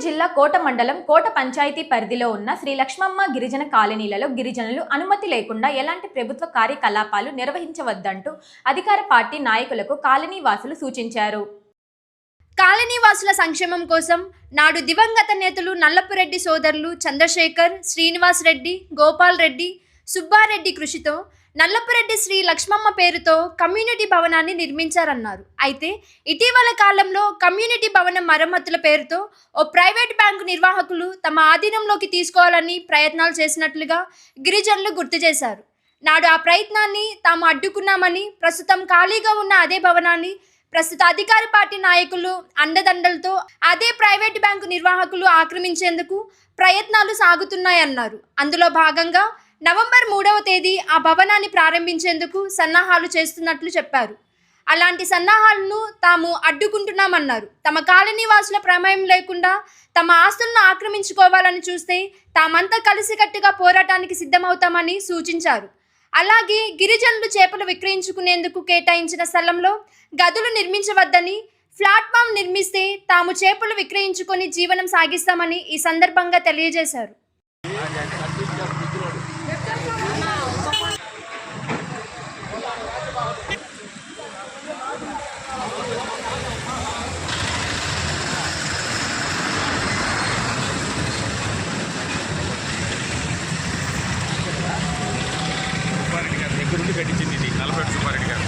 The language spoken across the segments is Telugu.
జిల్లా కోట మండలం కోట పంచాయతీ పరిధిలో ఉన్న శ్రీ లక్ష్మమ్మ గిరిజన కాలనీలలో గిరిజనులు అనుమతి లేకుండా ఎలాంటి ప్రభుత్వ కార్యకలాపాలు నిర్వహించవద్దంటూ అధికార పార్టీ నాయకులకు కాలనీ వాసులు సూచించారు. కాలనీవాసుల సంక్షేమం కోసం నాడు దివంగత నేతలు నల్లపురెడ్డి సోదరులు చంద్రశేఖర్ శ్రీనివాస్ రెడ్డి గోపాల్ రెడ్డి సుబ్బారెడ్డి కృషితో నల్లపురెడ్డి శ్రీ లక్ష్మమ్మ పేరుతో కమ్యూనిటీ భవనాన్ని నిర్మించారన్నారు. అయితే ఇటీవల కాలంలో కమ్యూనిటీ భవనం మరమ్మతుల పేరుతో ఓ ప్రైవేట్ బ్యాంకు నిర్వాహకులు తమ ఆధీనంలోకి తీసుకోవాలని ప్రయత్నాలు చేసినట్లుగా గిరిజనులు గుర్తు చేశారు. నాడు ఆ ప్రయత్నాన్ని తాము అడ్డుకున్నామని ప్రస్తుతం ఖాళీగా ఉన్న అదే భవనాన్ని ప్రస్తుత అధికార పార్టీ నాయకులు అండదండలతో అదే ప్రైవేట్ బ్యాంకు నిర్వాహకులు ఆక్రమించేందుకు ప్రయత్నాలు సాగుతున్నాయన్నారు. అందులో భాగంగా నవంబర్ మూడవ తేదీ ఆ భవనాన్ని ప్రారంభించేందుకు సన్నాహాలు చేస్తున్నట్లు చెప్పారు. అలాంటి సన్నాహాలను తాము అడ్డుకుంటున్నామన్నారు. తమ కాలనీ వాసుల ప్రమేయం లేకుండా తమ ఆస్తులను ఆక్రమించుకోవాలని చూస్తే తామంతా కలిసికట్టుగా పోరాటానికి సిద్ధమవుతామని సూచించారు. అలాగే గిరిజనులు చేపలు విక్రయించుకునేందుకు కేటాయించిన స్థలంలో గదులు నిర్మించవద్దని ప్లాట్ఫామ్ నిర్మిస్తే తాము చేపలు విక్రయించుకొని జీవనం సాగిస్తామని ఈ సందర్భంగా తెలియజేశారు. సుబ్బారెడ్డి గారి కట్టించింది ఇది నలభై సుబ్బారెడ్డి గారు.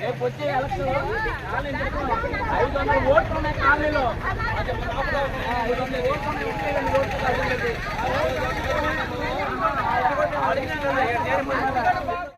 రేపు వచ్చే ఎలక్షన్? ఐదు వందల ఓట్లు ఉన్నాయి కాలనీలో